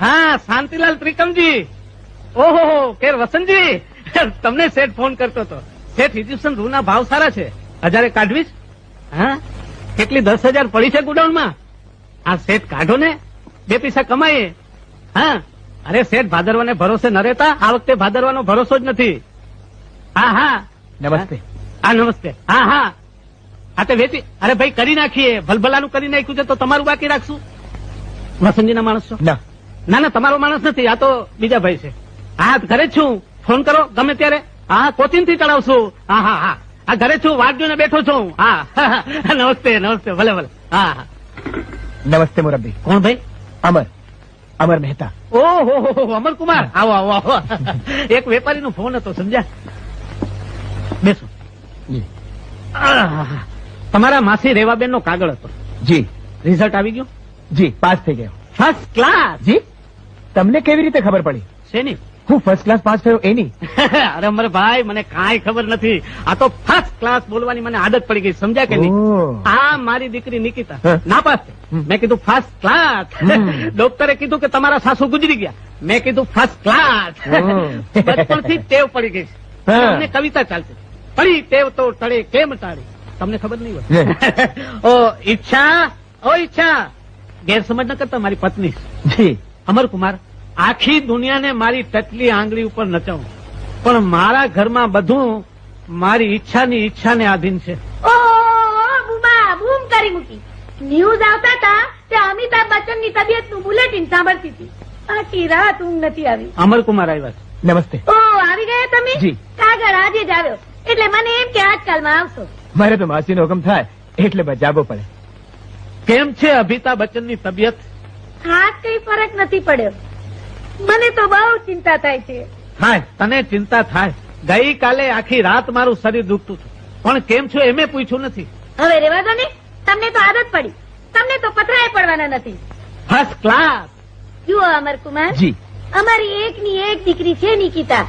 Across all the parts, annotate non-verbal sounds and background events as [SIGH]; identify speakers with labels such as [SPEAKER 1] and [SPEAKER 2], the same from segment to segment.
[SPEAKER 1] હા શાંતિલાલ ત્રિકમજી. ઓહો કે વસંતજી. તમને શેઠ ફોન કરતો હતો શેઠ ઇજિપ્શિયન રૂના ભાવ સારા છે. હજારે કાઢવી હા? કેટલી દસ હજાર પડી છે ગુડાઉનમાં? આ શેઠ કાઢો ને. બે પૈસા કમાઈએ. હા? અરે શેઠ ભાદરવાને ભરોસે ન રહેતા. આ વખતે ભાદરવાનો ભરોસો જ નથી. હા હા.
[SPEAKER 2] નમસ્તે.
[SPEAKER 1] હા નમસ્તે. હા હા. હા તે વેચી. અરે ભાઈ કરી નાખીએ. ભલભલાનું કરી નાખ્યું છે તો તમારું બાકી રાખશું. વસંતજીના માણસ. છો
[SPEAKER 2] ના.
[SPEAKER 1] ના ના તમારો માણસ નથી આ તો બીજા ભાઈ છે. હા ઘરે જ છું. ફોન કરો ગમે ત્યારે. હા કોચિંગથી ચડાવશું. હા હા હા. આ ઘરે છું વાટ જોઈને બેઠો છું. હા હા, નમસ્તે નમસ્તે ભલે ભલે. હા હા.
[SPEAKER 2] નમસ્તે મુરબ્બી.
[SPEAKER 1] કોણ ભાઈ?
[SPEAKER 2] અમર. અમર મહેતા.
[SPEAKER 1] ઓહો અમરકુમાર આવો આવો આવો. એક વેપારી નો ફોન હતો સમજ્યા? બેસો. તમારા માસી રેવાબેન નો કાગળ હતો.
[SPEAKER 2] જી.
[SPEAKER 1] રિઝલ્ટ આવી ગયું?
[SPEAKER 2] જી પાસ થઈ ગયો.
[SPEAKER 1] ફર્સ્ટ ક્લાસ
[SPEAKER 2] જી? તમને કેવી રીતે ખબર પડી?
[SPEAKER 1] શેની?
[SPEAKER 2] હું ફર્સ્ટ ક્લાસ પાસ થયો એની. [LAUGHS]
[SPEAKER 1] અરે અમર ભાઈ મને કાંઈ ખબર નથી. આ તો ફર્સ્ટ ક્લાસ બોલવાની મને આદત પડી ગઈ સમજ્યા કે નહીં? આ મારી દીકરી નિકિતા.
[SPEAKER 2] હા.
[SPEAKER 1] ના પાસ થઈ.
[SPEAKER 2] હમ.
[SPEAKER 1] મેં કીધું ફર્સ્ટ ક્લાસ [LAUGHS] ડોક્ટરે કીધું કે તમારા સાસુ ગુજરી ગયા. મેં કીધું ફર્સ્ટ ક્લાસ [LAUGHS] બચપણથી ટેવ પડી ગઈ છે. કવિતા ચાલતી પડી ટેવ તો ટળે કેમ ટાળે? તમને ખબર નહીં. હોય. ઓ ઈચ્છા ઓ ઈચ્છા. ગેરસમજ ન કરતા મારી પત્ની.
[SPEAKER 2] અમર
[SPEAKER 1] અમરકુમાર આખી દુનિયાને મારી ટચલી આંગળી ઉપર નચાવું. પણ મારા ઘરમાં બધું મારી ઈચ્છાની ઈચ્છાને આધીન છે.
[SPEAKER 3] બૂમ કરી મૂકી. ન્યૂઝ આવતા હતા તે અમિતાભ બચ્ચન તબિયતનું બુલેટિન સાંભળતી હતી. આખી રાત ઊંઘ નથી આવી.
[SPEAKER 1] અમરકુમાર આવ્યા છે.
[SPEAKER 2] નમસ્તે.
[SPEAKER 3] ઓ આવી ગયા તમે?
[SPEAKER 2] જી.
[SPEAKER 3] કાગળ આજે જ આવ્યો. એટલે મને એમ કે આજકાલમાં આવશો.
[SPEAKER 2] મારે તો માસીનો હુકમ થાય એટલે બજાવવો પડે.
[SPEAKER 1] કેમ છે અમિતાભ બચ્ચનની તબિયત?
[SPEAKER 3] ખાસ કઈ ફરક નથી પડ્યો. મને તો બહુ ચિંતા થાય છે.
[SPEAKER 1] થાય તને ચિંતા થાય. ગઈકાલે આખી રાત મારું શરીર દુખતું હતું. પણ કેમ છો એમે પૂછ્યું નથી.
[SPEAKER 3] હવે રેવા દો ને. તમને તો આદત પડી. તમને તો પથરાય પડવાના નથી.
[SPEAKER 1] ફર્સ્ટ ક્લાસ
[SPEAKER 3] જુઓ અમરકુમાર.
[SPEAKER 2] જી.
[SPEAKER 3] અમારી એક ની એક દીકરી છે નિકિતા.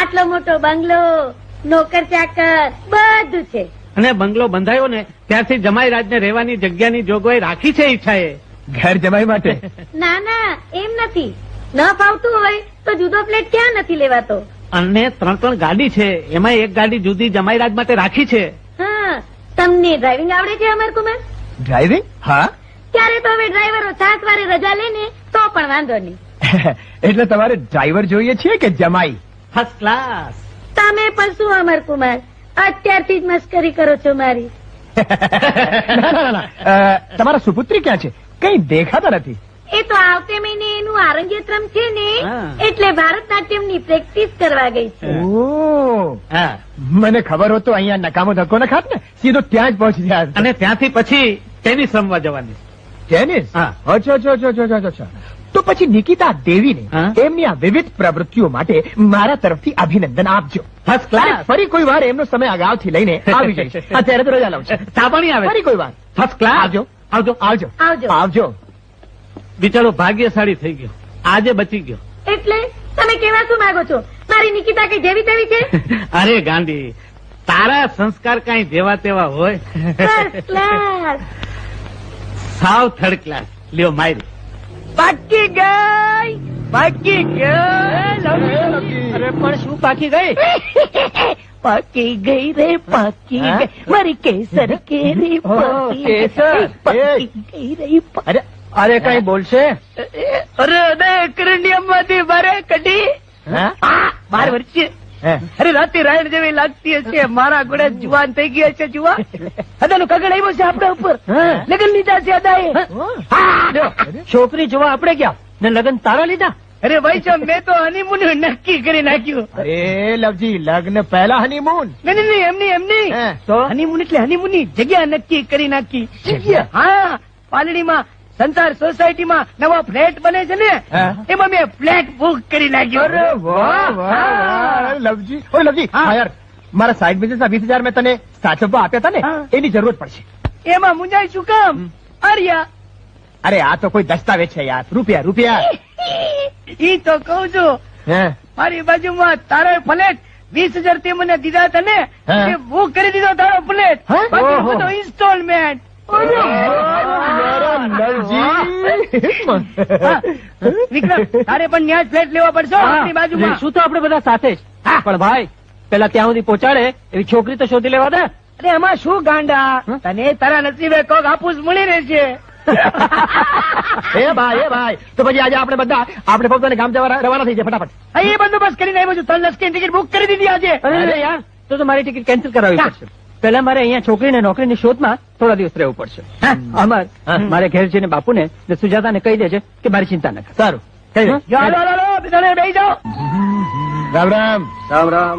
[SPEAKER 3] આટલો મોટો બંગલો નોકર ચાકર બધું છે.
[SPEAKER 1] અને બંગલો બંધાયો ને ત્યારથી જમાઈ રાજને રહેવાની જગ્યાની જોગવાઈ રાખી છે ઈચ્છાએ.
[SPEAKER 2] ઘર જમાઈ માટે? [LAUGHS]
[SPEAKER 3] ના ના એમ નથી. ન ફાવતું હોય તો જુદો ફ્લેટ ક્યાં નથી લેવાતો?
[SPEAKER 1] અને ત્રણ ત્રણ ગાડી છે એમાં એક ગાડી જુદી જમાઈ રાજ માટે રાખી છે.
[SPEAKER 3] હા તમને ડ્રાઇવિંગ આવડે છે અમરકુમાર?
[SPEAKER 2] ડ્રાઇવિંગ હા.
[SPEAKER 3] ત્યારે તો હવે ડ્રાઈવરો સાત વારે રજા લે ને તો પણ વાંધો નહીં. [LAUGHS]
[SPEAKER 2] એટલે તમારે ડ્રાઈવર જોઈએ છે કે જમાઈ?
[SPEAKER 1] ફર્સ્ટ ક્લાસ
[SPEAKER 3] તમે પણ શું અમરકુમાર? અત્યારથી જ મસ્કરી કરો છો મારી. [LAUGHS]
[SPEAKER 2] તમારા સુપુત્રી ક્યાં છે? કઈ દેખાતા નથી.
[SPEAKER 3] એ તો આવતે મહિને એનું આરંગેત્રમ છે ને એટલે ભારતનાટ્યમની પ્રેક્ટિસ કરવા ગઈ છે.
[SPEAKER 2] મને ખબર હોત તો અહીંયા નકામો ધક્કો ન ખાત ને સીધો ત્યાં જ પહોંચી જાય
[SPEAKER 1] અને ત્યાંથી પછી ટેનિસ રમવા જવાની.
[SPEAKER 2] ટેનિસ? અચ્છા અચ્છા અચ્છા તો પછી નિકિતા દેવીને? એમની આ વિવિધ પ્રવૃત્તિઓ માટે મારા તરફથી અભિનંદન આપજો.
[SPEAKER 1] ફર્સ્ટ ક્લાસ
[SPEAKER 2] ફરી કોઈ વાર એમનો સમય અગાઉથી લઈને આવી જઈશ. [LAUGHS] અત્યારે તો રજા લઉં છું.
[SPEAKER 1] સાબણી આવે.
[SPEAKER 2] ફરી કોઈ વાર.
[SPEAKER 1] ફર્સ્ટ ક્લાસ
[SPEAKER 2] આવજો.
[SPEAKER 1] આવજો.
[SPEAKER 2] આવજો.
[SPEAKER 3] આવજો.
[SPEAKER 2] આવજો.
[SPEAKER 1] બિચારો ભાગ્યશાળી થઈ ગયો. આજે બચી ગયો.
[SPEAKER 3] એટલે તમે કેવા શું માંગો છો? મારી નિકિતા કઈ જેવી તેવી છે? [LAUGHS]
[SPEAKER 1] અરે ગાંધી તારા સંસ્કાર કઈ જેવા તેવા હોય. [LAUGHS] સાવ થર્ડ ક્લાસ લ્યો મારી.
[SPEAKER 4] પાકી ગઈ પાકી ગઈ. અરે પણ શું પાકી ગઈ? [LAUGHS] પાકી ગઈ રે પાકી? ગઈ. મારી કેસર કેરી પાકી.
[SPEAKER 2] કેસર?
[SPEAKER 4] પાકી ગઈ રે
[SPEAKER 2] અરે અરે કઈ બોલશે?
[SPEAKER 4] અરે અરે કરંડિયા માંથી બારે કઢી. બાર વર્ષે અરે રાતે રાયણ જેવી લાગતી હશે. મારા ઘોડે જુવાન થઈ ગયા છે જુવા. અદાનું કગડ આવ્યો છે આપણા ઉપર. લગન લીધા છે અદાએ. છોકરી જોવા આપણે ગયા ને લગન તારા લીધા? અરે ભાઈ સાહેબ મેં તો હનીમૂન નક્કી કરી નાખ્યું.
[SPEAKER 2] અરે લવજી લગ્ન પહેલા હનીમૂન
[SPEAKER 4] નહીં, નહીં એમની એમની.
[SPEAKER 2] તો?
[SPEAKER 4] હનીમૂન એટલે હનીમૂનની જગ્યા નક્કી કરી નાખી.
[SPEAKER 2] જગ્યા?
[SPEAKER 4] હા પાલડીમાં સંસાર સોસાયટીમાં નવા ફ્લેટ બને છે ને એમાં મેં ફ્લેટ બુક કરી નાખ્યો.
[SPEAKER 2] અરે વાહ વાહ વાહ. લવજી
[SPEAKER 4] હા.
[SPEAKER 2] યાર મારા સાઈડ બિઝનેસ ના વીસ હજાર મેં તને સાચવવા આપ્યા હતા ને એની જરૂરત પડશે.
[SPEAKER 4] એમાં મુંજાય શું કામ? આર્યા.
[SPEAKER 2] અરે આ તો કોઈ દસ્તાવેજ છે યાર રૂપિયા રૂપિયા.
[SPEAKER 4] ઈ તો કઉ છું મારી બાજુમાં તારો ફ્લેટ વીસ હજાર તે મને દીધા હતા ને બુક કરી દીધો તારો ફ્લેટ. બધો ઇન્સ્ટોલમેન્ટ. વિક્રમ તારે પણ ન્યાજ ફ્લેટ લેવા પડશે આપણી બાજુમાં.
[SPEAKER 1] શું તો આપણે બધા સાથે જ? પણ ભાઈ પેલા ત્યાં સુધી પહોંચાડે એવી છોકરી તો શોધી લેવા દે.
[SPEAKER 4] અરે એમાં શું ગાંડા? તને તારા નસીબે કોક હાપુસ મળી રહેશે. [LAUGHS]
[SPEAKER 2] એ ભાઈ એ ભાઈ. તો પછી આજે આપણે બધા આપણે પોતાને ગામ જવા રવાના થઈ જાય ફટાફટ.
[SPEAKER 4] એ બંદોબસ્ત કરીને આવ્યો છું. ત્રણ લસકી ટિકિટ બુક કરી દીધી આજે.
[SPEAKER 1] અરે યાર તો તો મારી ટિકિટ કેન્સલ કરાવવી પડશે. પેલા મારે અહીંયા છોકરીને નોકરીની શોધમાં થોડા દિવસ રહેવું પડશે. અમર
[SPEAKER 2] હા.
[SPEAKER 1] મારે ઘેર જઈને બાપુને ને સુજાતાને કહી દેજે કે મારી ચિંતા ન કર.
[SPEAKER 2] સારું. રામ રામ.
[SPEAKER 1] રામ રામ.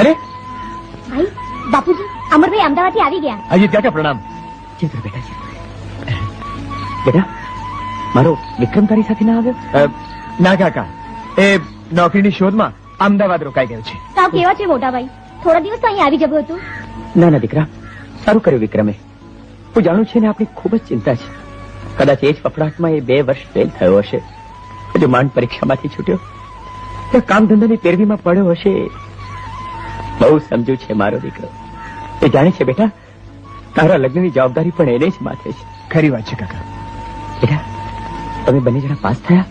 [SPEAKER 2] અરે?
[SPEAKER 5] ભાઈ બાપુજી અમરભાઈ અમદાવાદથી આવી ગયા.
[SPEAKER 2] અજીત ત્યાં પ્રણામ?
[SPEAKER 1] ચિત્ર બેટા બેટા. મારો વિક્રમ તારી સાથે ના આવ્યો?
[SPEAKER 2] ના કાકા. એ નોકરીની શોધમાં અમદાવાદ રોકાઈ ગયો છે.
[SPEAKER 5] સાવ કેવા છે મોટા ભાઈ? થોડા દિવસ તો અહીં આવી જવું હતું.
[SPEAKER 1] ના ના દીકરા. સારું કર્યું વિક્રમે. હું જાણું છે ને આપણી ખૂબ જ ચિંતા છે. કદાચ એ જ ફફડાટમાં એ બે વર્ષ ફેલ થયો હશે. હજુ માંડ પરીક્ષામાંથી છૂટ્યો. કામ ધંધાની પેરવીમાં પડ્યો હશે. બહુ સમજુ છે મારો દીકરો. એ જાણે છે બેટા તારા લગ્નની જવાબદારી પણ એને જ માથે છે.
[SPEAKER 2] ખરી વાત છે કાકા.
[SPEAKER 1] બેટા તમે બંને જણા પાસ થયા?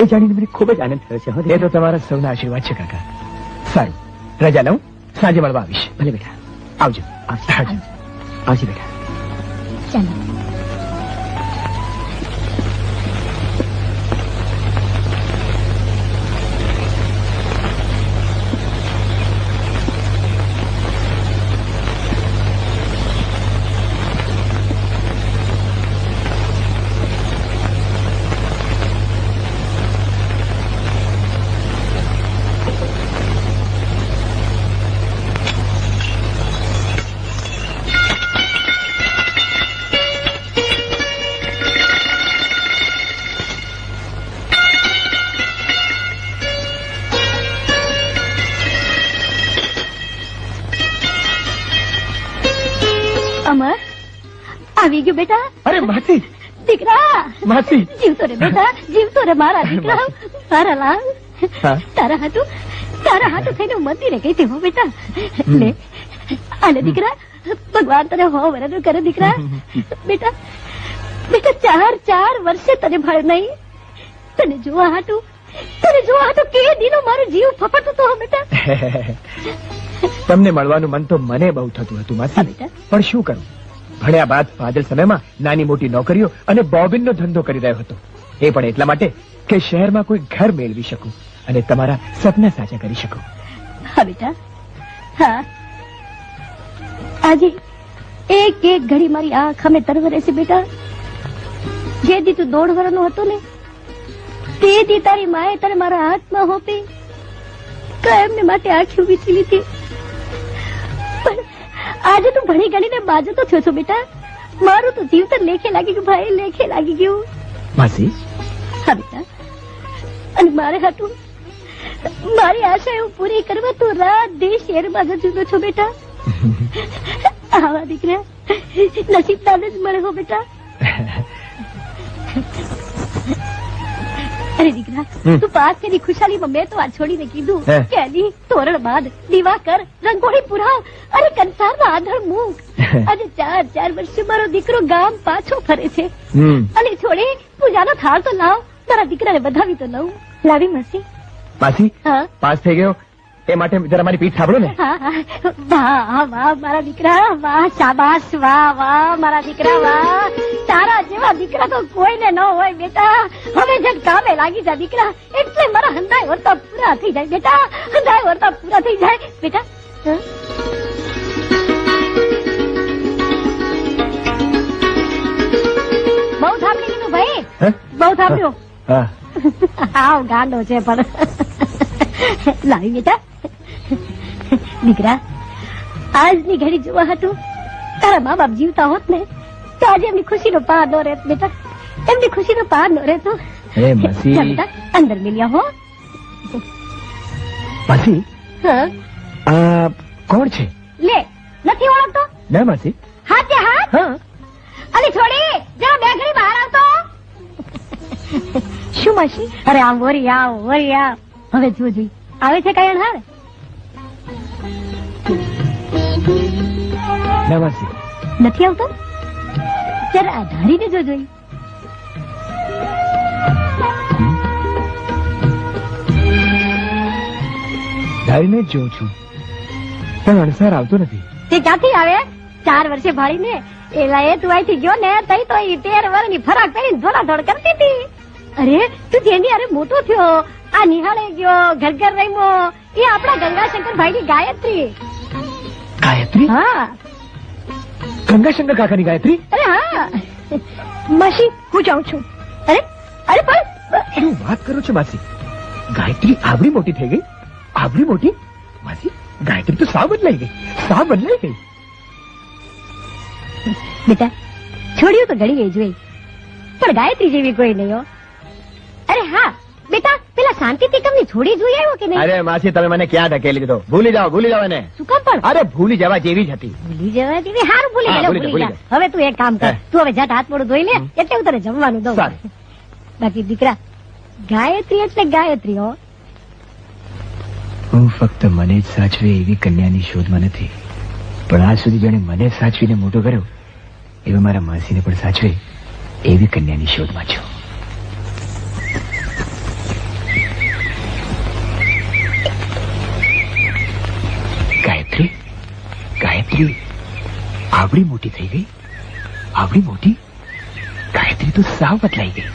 [SPEAKER 1] એ જાણીને મને ખૂબ જ આનંદ થયો છે
[SPEAKER 2] એ તો તમારા સૌના આશીર્વાદ છે કાકા. સારું. રજા લઉં. સાંજે મળવા આવીશ.
[SPEAKER 1] ભલે બેટા.
[SPEAKER 2] આવજો આવજો
[SPEAKER 1] આવજે બેટા
[SPEAKER 5] ચાલો બેટા.
[SPEAKER 2] અરે માસી.
[SPEAKER 5] દીકરા.
[SPEAKER 2] માસી.
[SPEAKER 5] જીવતો રે બેટા. જીવતો રે મારા દીકરા. મારા લાલ. તારા હાથું તારા હાથું થઈને મંદિરે ગઈ તેવો બેટા. લે. આલે દીકરા. ભગવાન તને હો વરદ કરે દીકરા. બેટા. બેટા ચાર ચાર વર્ષે તને ભળ નહીં. તને જોવા હાટું. તને જોવા હાટું કે દીનો મારો જીવ ફફડતો તો બેટા. [LAUGHS]
[SPEAKER 2] તમને મળવાનું મન તો મને બહુ થતું હતું માસી.
[SPEAKER 5] બેટા.
[SPEAKER 2] પણ શું કરું? ભણ્યા બાદ ફાજલ સમયમાં નાની મોટી નોકરીઓ અને બોબિનનો ધંધો કરી રહ્યો હતો. એ પણ એટલા માટે કે શહેરમાં કોઈ ઘર મેળવી શકું અને તમારા સપના સાચા કરી શકું.
[SPEAKER 5] હા, બેટા. હા. આજે એક એક ઘડી મારી આંખ અમે તરવરે છે, બેટા. જે દી તું દોઢ વર્ષનો હતો ને, તે દી તારી માએ તને મારા હાથમાં હોપી. કાયમને માટે આંખી થઈ લીધી આજે તું ભણી ગણીને બાજુ તો થયો છો બેટા. મારું તો જીવ તો લેખે લાગી ગયું ભાઈ લેખે લાગી ગયું.
[SPEAKER 2] માસી?
[SPEAKER 5] હા બેટા. અને મારે હતું મારી આશા એવું પૂરી કરવા તું રાત દિવસ શહેરમાં જતો છો બેટા. [LAUGHS] આવા દીકરા નસીબદાર જ મળે હો બેટા. અરે દીકરા તું પાસ કરી ખુશાલીમાં મેં તો આ છોડીને કીધું
[SPEAKER 2] હે.
[SPEAKER 5] કે અલી તોરણ બાદ દીવા કર રંગોળી પુરાવ અરે કંસારમાં આંધળ મૂક આજે ચાર ચાર વર્ષે મારો દીકરો ગામ પાછો ફરે છે. અને છોડે પૂજાનો થાળ તો લાવ તારા દીકરાને વધાવી તો લઉં. લાવી મસી
[SPEAKER 2] માસી
[SPEAKER 5] હા.
[SPEAKER 2] પાસ થઈ ગયો? એ માટે જરા મારી પીઠ સાંભળો ને.
[SPEAKER 5] વાહ વાહ મારા દીકરા વાહ શાબાશ વાહ વાહ મારા દીકરા વાહ. તારા જેવા દીકરા તો કોઈને ન હોય બેટા. હવે જગ કામે લાગી જા દીકરા. એટલે મારા હંધાય વર્તા પૂરા થઈ જાય બેટા. હંધાય વર્તા પૂરા થઈ જાય બેટા. બહુ થાપડી ભાઈ? બહુ થાપ્યો? આવ ગાંડો છે પણ. લાવી બેટા. દીકરા આજની ઘડી જોવા હતું. તારા મા બાપ જીવતા હોત ને તો આજે એમની ખુશીનો પાર ન રહેત બેટા. એમની ખુશીનો પાર ન રહેતો.
[SPEAKER 2] હે મસી.
[SPEAKER 5] જા અંદર મિલ્યા હો.
[SPEAKER 2] મસી
[SPEAKER 5] હા?
[SPEAKER 2] આ કોણ છે?
[SPEAKER 5] લે નથી ઓળખતો?
[SPEAKER 2] ના માસી.
[SPEAKER 5] હાથે હાથ?
[SPEAKER 2] હા.
[SPEAKER 5] અલી છોડી જરા બે ઘડી બહાર આવતો. શું માસી? અરે આમ વરી આવ વરી આવ. હવે જોજી આવે છે કઈ અણહાર
[SPEAKER 2] ના માસી
[SPEAKER 5] નથી આવતો? જરા આધારીને જો જોઈ
[SPEAKER 2] ધારીને જ જોઉં છું. પણ અણસાર આવતો નથી.
[SPEAKER 5] તે ક્યાંથી આવે? ચાર વર્ષે ભાળીને એલા એ તું અહીંથી ગયો ને તઈ તો ઈ તેર વર્ષની ફરાક પહેરીને ધોળાધોળ કરતી હતી. અરે તું જેની અરે મોટો થયો આ નિહાળે ગયો ઘર ઘર રમ્યો એ આપણા ગંગાશંકર ભાઈ ની ગાયત્રી.
[SPEAKER 2] ગાયત્રી?
[SPEAKER 5] હા.
[SPEAKER 2] ગંગાશંકર કાકાની ગાયત્રી?
[SPEAKER 5] અરે હા. માસી હું જાઉં છું. અરે અરે પણ.
[SPEAKER 2] શું વાત કરો છો માસી? ગાયત્રી આવડી મોટી થઈ ગઈ? આવડી મોટી? માસી ગાયત્રી તો સાવ બદલાઈ ગઈ? સાવ બદલાઈ ગઈ?
[SPEAKER 5] બેટા છોડ્યું તો ઘડી ગઈ જોઈ. પણ ગાયત્રી જેવી કોઈ નહીં હો. અરે હા બેટા પેલા શાંતિ તિકમની છોડી જોઈ આવ્યો કે નહીં?
[SPEAKER 2] અરે માસી તમે મને ક્યાં ધકેલી દીધો? ભૂલી જાઓ ભૂલી જાઓ એને.
[SPEAKER 5] શું કામ પણ?
[SPEAKER 2] અરે ભૂલી જવા જેવી જ હતી.
[SPEAKER 5] ભૂલી જવા જેવી? હારું ભૂલી
[SPEAKER 2] હા,
[SPEAKER 5] ગયેલો
[SPEAKER 2] ભૂલી જા
[SPEAKER 5] હવે તું એક કામ કર. તું હવે જટ હાથ મોડું ધોઈ લે એટલે હું તને જમવાનું દઉં. બાકી દીકરા ગાયત્રી એટલે ગાયત્રી હો.
[SPEAKER 2] હું ફક્ત મને જ સાચવે એવી કન્યાની શોધમાં નથી. પણ આજ સુધી જેણે મને સાચવીને મોટો કર્યો એવા મારા માસીને પણ સાચવે એવી કન્યાની શોધમાં છું. ગાયત્રી. આવડી મોટી થઈ ગઈ. આવડી મોટી. ગાયત્રી તો સાવ બદલાઈ ગઈ.